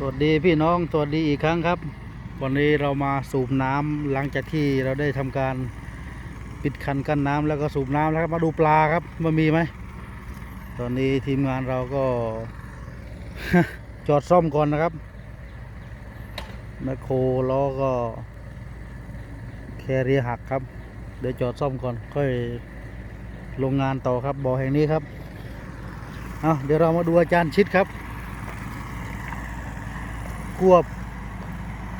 สวัสดีพี่น้องสวัสดีอีกครั้งครับ วันนี้เรามาสูบน้ำหลังจากที่เราได้ทำการปิดคันกั้นน้ำแล้วก็สูบน้ำแล้วครับมาดูปลาครับมันมีไหมตอนนี้ทีมงานเราก็ จอดซ่อมก่อนนะครับแมคโครล้อก็แคเรียหักครับ เดี๋ยวจอดซ่อมก่อนค่อยลงงานต่อครับบ่อแห่งนี้ครับเอาเดี๋ยวเรามาดูอาจารย์ชิดครับ ควบ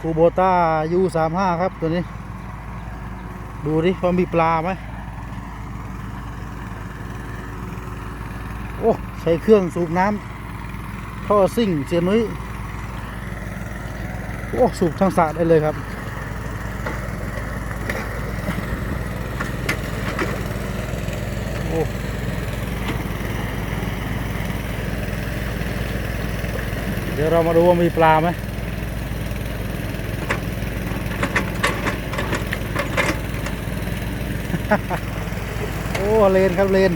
คูโบต้ายูสามห้าครับตัวนี้ ดูดิว่ามีปลาไหมโอ้ ใช้เครื่องสูบน้ำท่อซิ่งเสียนุ้ยโอ้ สูบทางสระได้เลยครับ โอ้เดี๋ยวเรามาดูว่ามีปลาไหม โอ้เลนครับเลน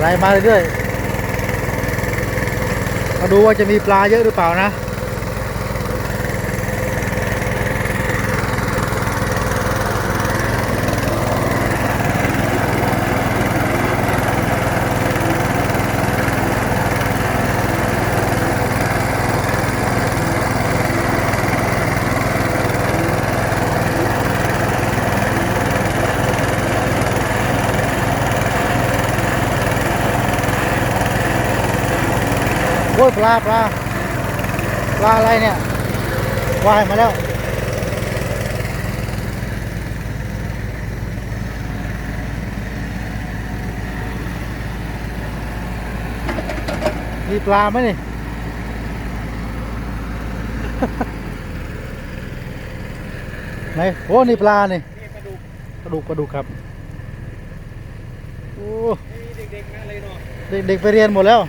ไหลมาเรื่อยๆมาดูว่าจะมีปลาเยอะหรือเปล่านะ โอ้ยปลาปลาปลาอะไรเนี่ยว่ายมาแล้วมีปลาไหมนี่ ไหนโอ้นี่ปลานี่ปลาดุกปลาดุกครับ โอ้เด็กๆนะเลยเนาะเด็กๆไปเรียนหมดแล้ว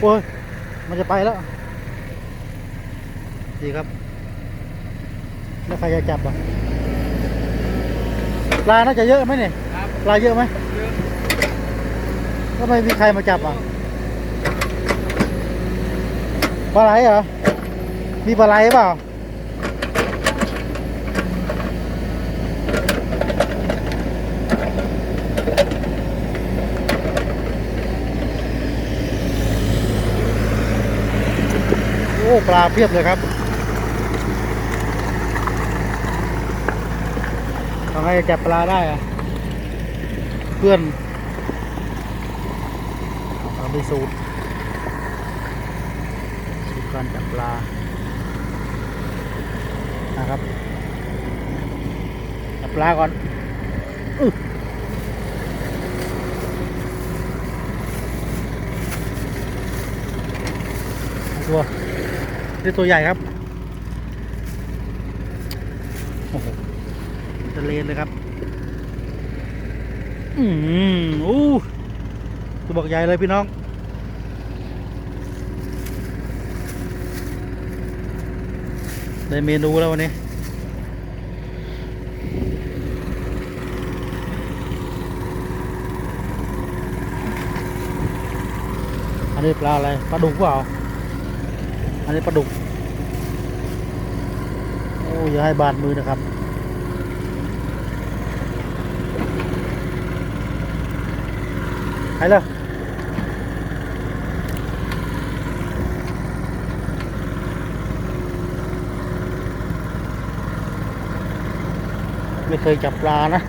โอ้ย มันจะไปแล้ว ดีครับ แล้วใครจะจับอะปลาน่าจะเยอะไหมเนี่ยครับปลาเยอะไหมเยอะก็ไม่มีใครมาจับอะปลาไหลเหรอ มีปลาไหลเปล่า ปลาเพียบเลยครับทำไงจะจับปลาได้อะเพื่อนเอาไปสูตรสูตรการจับปลานะครับจับปลาก่อนอตัว นี่ตัวใหญ่ครับโอ้โหจะเลนเลยครับ อืมอู้ตัวบอกใหญ่เลยพี่น้องได้เมนูแล้ววันนี้อันนี้ปลาอะไรปลาดุกเปล่า อันนี้ปลาดุก อ้ย่าให้บาดมือนะครับ ไปเลยไม่เคยจับปลานะ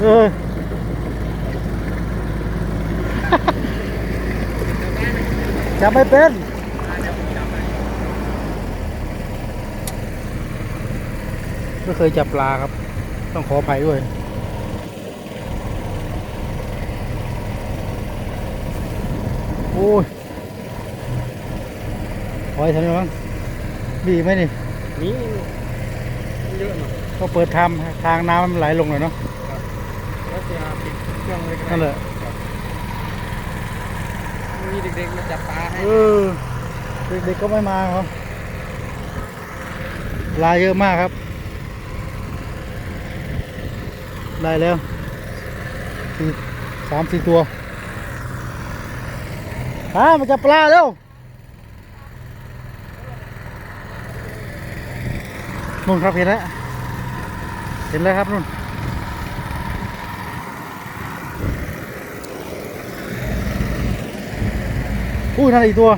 เออ จับไม่เป็นไม่เคยจับปลาครับ ต้องขออภัยด้วยโอ้ยหอยทำไมบ้งมีไหมนี่มีเยอะหน่อยก็เปิดทำทางน้ำมันไหลลงหน่อยเนาะแล้วจะปิดเครื่องเลยนั่นแหละ มีเด็กๆมาจับปลาให้เออเด็กๆก็ไม่มาครับปลาเยอะมากครับ ได้แล้วสี่สามสี่ตัวฮะมาจับปลาเร็วนู่นครับเห็นแล้วเห็นแล้วครับนู่น อุ้ยนั่นอีกตัว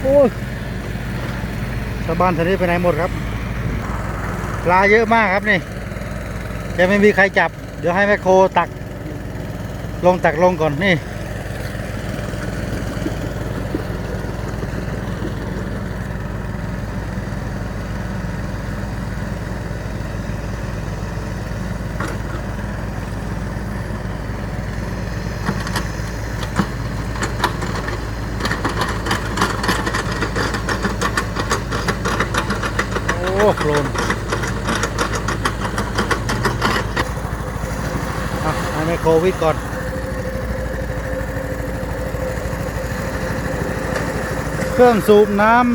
โอ้ยชาวบ้านแถวนี้ไปไหนหมดครับ ปลาเยอะมากครับนี่ยังไม่มีใครจับ เดี๋ยวให้แมคโครตัก ลงตักลงก่อนนี่ โอ้โคลน ไมโครวิทก่อนเครื่องสูบน้ำ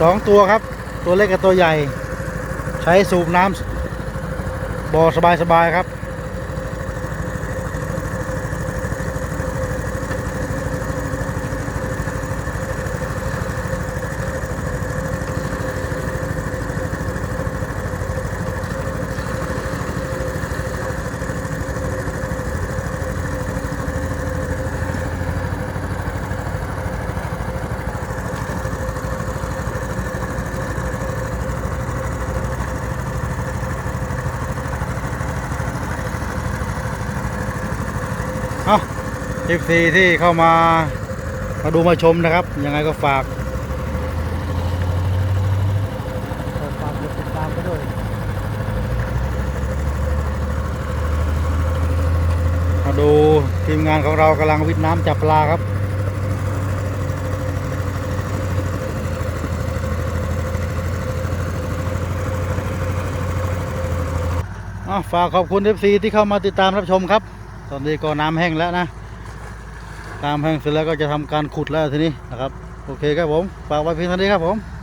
สองตัวครับ ตัวเล็กกับตัวใหญ่ ใช้สูบน้ำบ่อสบายๆครับ เอฟซีที่เข้ามามาดูมาชมนะครับ ยังไงก็ฝากฝากกดติดตามไปด้วยมาดูทีมงานของเรากำลังวิทน้ำจับปลาครับอะฝากขอบคุณ FC ที่เข้ามาติดตามรับชมครับ ตอนนี้ก็น้ำแห้งแล้วนะ น้ำแห้งเสร็จแล้วก็จะทำการขุดแล้วทีนี้นะครับ โอเคครับผม ฝากไว้เพียงเท่านี้ครับผม